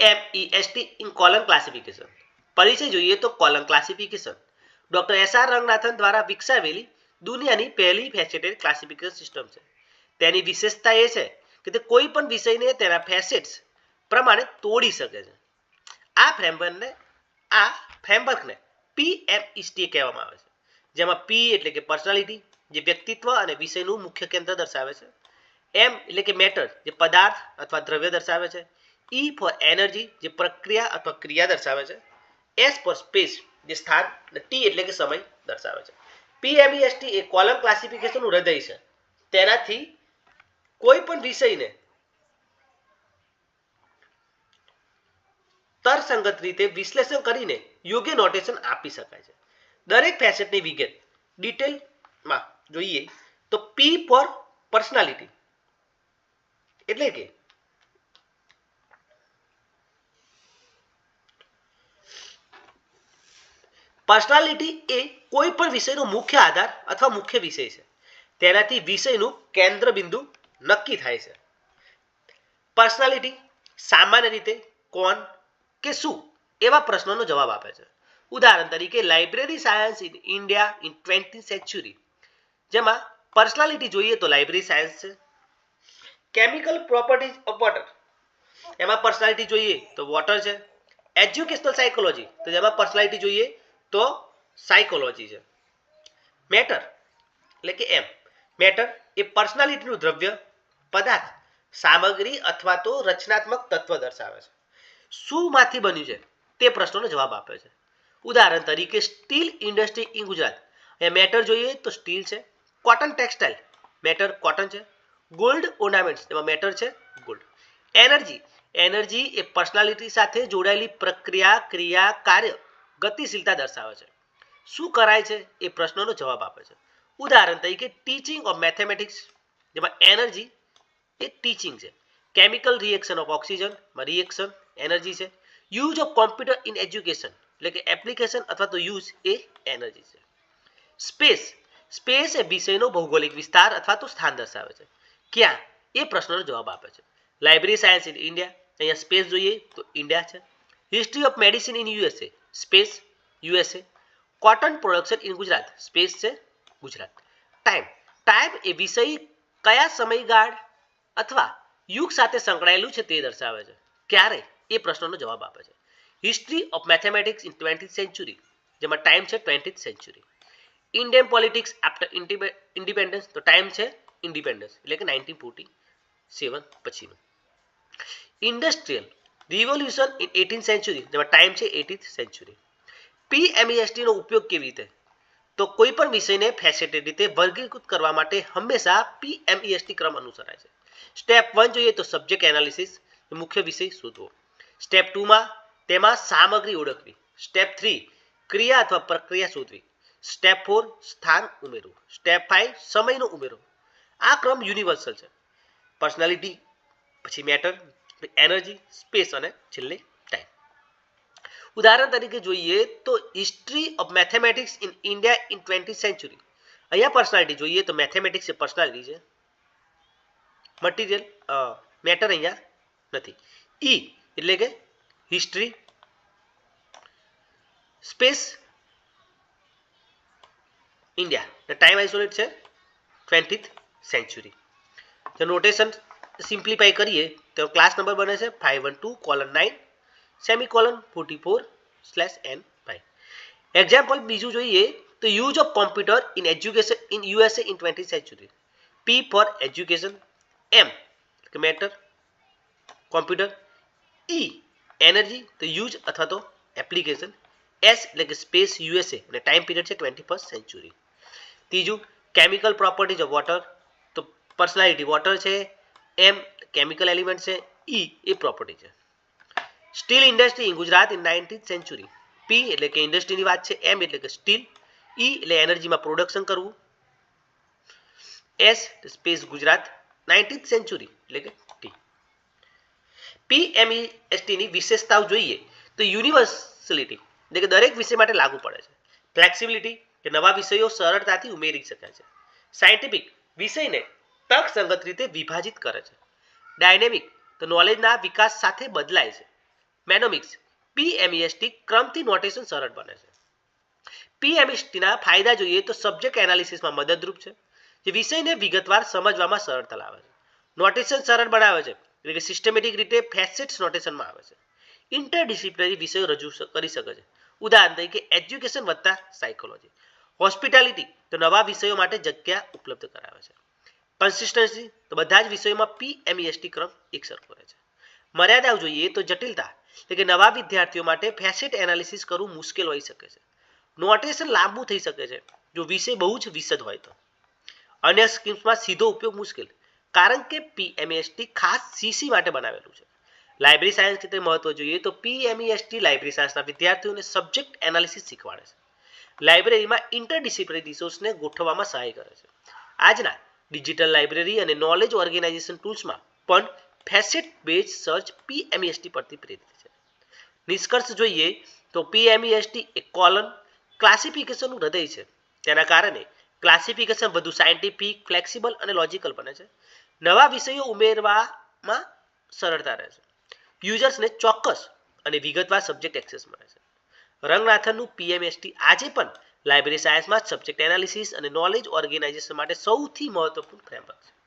પીએમઈએસટી in colon classification પરિચય જોઈએ તો colon classification doctor S R Ranganathan દ્વારા વિકસાવેલી દુનિયાની પહેલી ફેસેટેડ ક્લાસિફિકેશન સિસ્ટમ છે. તેની વિશેષતા એ છે કે તે કોઈ પણ વિષયને તેના ફેસેટ્સ પ્રમાણે તોડી શકે છે. આ ફ્રેમવર્કને આ ફ્રેમવર્કને પીએમઈએસટી કહેવામાં આવે છે. જેમાં પી એટલે કે પર્સનાલિટી જે વ્યક્તિત્વ અને વિષયનું મુખ્ય કેન્દ્ર દર્શાવે છે. એમ એટલે કે મેટર જે પદાર્થ અથવા દ્રવ્ય દર્શાવે છે. ઈ ફોર એનર્જી જે પ્રક્રિયા અથવા ક્રિયા દર્શાવે છે. એસ ફોર સ્પેસ જે સ્થાન અને ટી એટલે કે સમય દર્શાવે છે. પીએમઈએસટી એ કોલમ ક્લાસિફિકેશનનું હૃદય છે. તેનાથી કોઈ પણ વિષયને તરસંગત રીતે વિશ્લેષણ કરીને યોગ્ય નોટેશન આપી શકાય છે. દરેક ફેસેટની વિગત ડિટેલમાં જોઈએ તો પી ફોર પર્સનાલિટી એટલે કે પર્સનાલિટી એ કોઈ પણ વિષયનો મુખ્ય આધાર અથવા મુખ્ય વિષય છે. તેનાથી વિષયનું કેન્દ્ર બિંદુ નક્કી થાય છે. પર્સનાલિટી સામાન્ય રીતે કોણ કે શું એવા પ્રશ્નોનો જવાબ આપે છે. ઉદાહરણ તરીકે library science in India in twenty century જેમાં પર્સનાલિટી જોઈએ તો લાઇબ્રેરી સાયન્સ છે. કેમિકલ પ્રોપર્ટીઝ ઓફ વોટર એમાં પર્સનાલિટી જોઈએ તો વોટર છે. એજ્યુકેશનલ સાયકોલોજી તો જેમાં પર્સનાલિટી જોઈએ તો સાયકોલોજી છે. મેટર એટલે કે એમ મેટર એ પર્સનાલિટીનું દ્રવ્ય, પદાર્થ, સામગ્રી અથવા તો રચનાત્મક તત્વ દર્શાવે છે. શુંમાંથી બન્યું છે? તે પ્રશ્નોનો જવાબ આપે છે. ઉદાહરણ તરીકે સ્ટીલ ઇન્ડસ્ટ્રી ઇન ગુજરાત. એ મેટર જોઈએ તો સ્ટીલ છે. Cotton textile. મેટર કોટન છે. Gold ornaments. એમાં મેટર છે ગોલ્ડ. એનર્જી. એનર્જી એ પર્સનાલિટી સાથે જોડાયેલી પ્રક્રિયા, ક્રિયા, કાર્ય ગતિશીલતા દર્શાવે છે. શું કરાય છે? એ પ્રશ્નનો જવાબ આપે છે. ઉદાહરણ તરીકે ટીચિંગ ઓફ મેથેમેટિક્સ જેમાં એનર્જી એ ટીચિંગ છે. Chemical reaction of oxygen reaction energy છે. Use of computer in education એટલે કે એપ્લિકેશન અથવા તો યુઝ એ એનર્જી છે. સ્પેસ સ્પેસ એ વિષયનો ભૌગોલિક વિસ્તાર અથવા તો સ્થાન દર્શાવે છે. ક્યાં? એ પ્રશ્નનો જવાબ આપે છે. લાઇબ્રેરી સાયન્સ ઇન ઇન્ડિયા અહીંયા સ્પેસ જોઈએ તો ઇન્ડિયા છે. History of medicine in USA space USA, cotton production in Gujarat. Space છે ગુજરાત. ટાઈમ. ટાઈમ એ વિષય કયા સમયગાળ અથવા યુગ સાથે સંકળાયેલું છે તે દર્શાવે છે. ક્યારે? એ પ્રશ્નનો જવાબ આપે છે. History of mathematics in twenty century જેમાં ટાઈમ છે twenty century Indian politics after independence તો ટાઈમ છે ઇન્ડિપેન્ડન્સ એટલે કે નાઇન્ટીન ફોર્ટી સેવન પછીનું. Industrial revolution in eighteen century જેમાં ટાઈમ છે એટીન્થ સેન્ચુરી પીએમઈએસટીનો ઉપયોગ કેવી રીતે? તો કોઈ પણ વિષયને ફેસેટેડ રીતે વર્ગીકૃત કરવા માટે હંમેશા પીએમઈએસટી ક્રમ અનુસરાય છે. સ્ટેપ વન જોઈએ તો સબ્જેક્ટ એનાલિસિસ મુખ્ય વિષય શોધવો. સ્ટેપ ટુમાં તેમાં સામગ્રી ઓળખવી. સ્ટેપ થ્રી ક્રિયા અથવા પ્રક્રિયા શોધવી. સ્ટેપ ફોર સ્થાન ઉમેરવું. સ્ટેપ ફાઇવ સમયનો ઉમેરો. આ ક્રમ યુનિવર્સલ છે. પર્સનાલિટી પછી મેટર એનર્જી સ્પેસ અને છેલ્લે ટાઈમ ઉદાહરણ તરીકે જોઈએ તો history of mathematics in India in twenty century અહીંયા પર્સનાલિટી જોઈએ તો મેથેમેટિક્સ એ પર્સનાલિટી છે. મટીરિયલ મેટર અહીંયા નથી. ઈ એટલે કે history space India time isolate છે ટ્વેન્ટીથ સેન્ચુરી તો નોટેશન સિમ્પ્લિફાઈ કરીએ. તો ક્લાસ નંબર બને છે five one two colon nine semicolon slash N five example બીજું જોઈએ તો use of computer in education in USA in twenty century P four education એમ કે મેટર કોમ્પ્યુટર ઈ energy તો યુઝ અથવા તો એપ્લિકેશન એસ એટલે કે સ્પેસ યુએસએ અને ટાઈમ પીરિયડ છે ટ્વેન્ટી ફર્સ્ટ સેન્ચુરી ત્રીજું કેમિકલ પ્રોપર્ટીઝ ઓફ વોટર તો પર્સનાલિટી વોટર છે. એમ કેમિકલ એલિમેન્ટ છે ઈ એ પ્રોપર્ટી છે. Steel industry Gujarat in nineteenth century P એટલે કે ઇન્ડસ્ટ્રીની વાત છે એમ એટલે કે સ્ટીલ ઈ એટલે એનર્જીમાં પ્રોડક્શન કરવું. S space Gujarat. Nineteenth century એટલે કે ટી પીએમઈએસટીની વિશેષતાઓ જોઈએ તો યુનિવર્સલિટી એટલે કે દરેક વિષય માટે લાગુ પડે છે. ફ્લેક્સિબિલિટી કે નવા વિષયો સરળતાથી ઉમેરી શકાય છે. સાયન્ટિફિક વિષયને તર્કસંગત રીતે વિભાજિત કરે છે. ડાયનેમિક તો નોલેજના વિકાસ સાથે બદલાય છે. મેનોમિક્સ પીએમઈએસટી ક્રમથી નોટેશન સરળ બને છે. પીએમઈએસટીના ફાયદા જોઈએ તો સબ્જેક્ટ એનાલિસિસમાં મદદરૂપ છે, જે વિષયને વિગતવાર સમજવામાં સરળતા લાવે છે. નોટેશન સરળ બનાવે છે, એટલે કે સિસ્ટમેટિક રીતે ફેસેટ્સ નોટેશનમાં આવે છે. ઇન્ટરડિસિપ્લિનરી વિષયો રજૂ કરી શકે છે. ઉદાહરણ તરીકે એજ્યુકેશન વત્તા સાયકોલોજી હોસ્પિટાલિટી તો નવા વિષયો માટે જગ્યા ઉપલબ્ધ કરાવે છે. કન્સિસ્ટન્સી તો બધા જ વિષયોમાં પીએમઈએસટી ક્રમ એક સરખો રહે છે. મર્યાદાઓ જોઈએ તો જટિલતા, એટલે કે નવા વિદ્યાર્થીઓ માટે ફેસેટ એનાલિસિસ કરવું મુશ્કેલ હોઈ શકે છે. નોટેશન લાંબુ થઈ શકે છે, જો વિષય બહુ જ વિશદ હોય તો. અન્ય સ્કીમ્સમાં સીધો ઉપયોગ મુશ્કેલ, કારણ કે પીએમએસટી ખાસ સીસી માટે બનાવેલું છે. લાઇબ્રેરી સાયન્સ ક્ષેત્રે મહત્વ જોઈએ તો પીએમઈએસટી લાઇબ્રેરી સાયન્સના વિદ્યાર્થીઓને સબ્જેક્ટ એનાલિસિસ શીખવાડે છે. લાઇબ્રેરીમાં ઇન્ટરડિસિપ્લિનરી રિસોર્સને ગોઠવવામાં સહાય કરે છે. આજના ડિજિટલ લાઇબ્રેરી અને નોલેજ ઓર્ગેનાઇઝેશન ટૂલ્સમાં પણ ફેસેટ બેઝ સર્ચ પીએમઈએસટી પરથી પ્રેરિત છે. નિષ્કર્ષ જોઈએ તો પીએમઈએસટી એક કોલન ક્લાસિફિકેશનનું હૃદય છે. તેના કારણે ક્લાસિફિકેશન વધુ સાયન્ટિફિક ફ્લેક્સિબલ અને લોજિકલ બને છે. નવા વિષયો ઉમેરવામાં સરળતા રહે છે. યુઝર્સને ચોક્કસ અને વિગતવાર સબ્જેક્ટ એક્સેસ મળે છે. રંગનાથનનું પીએમએસટી આજે પણ લાઇબ્રેરી સાયન્સમાં સબ્જેક્ટ એનાલિસિસ અને નોલેજ ઓર્ગેનાઇઝેશન માટે સૌથી મહત્વપૂર્ણ ફ્રેમવર્ક છે.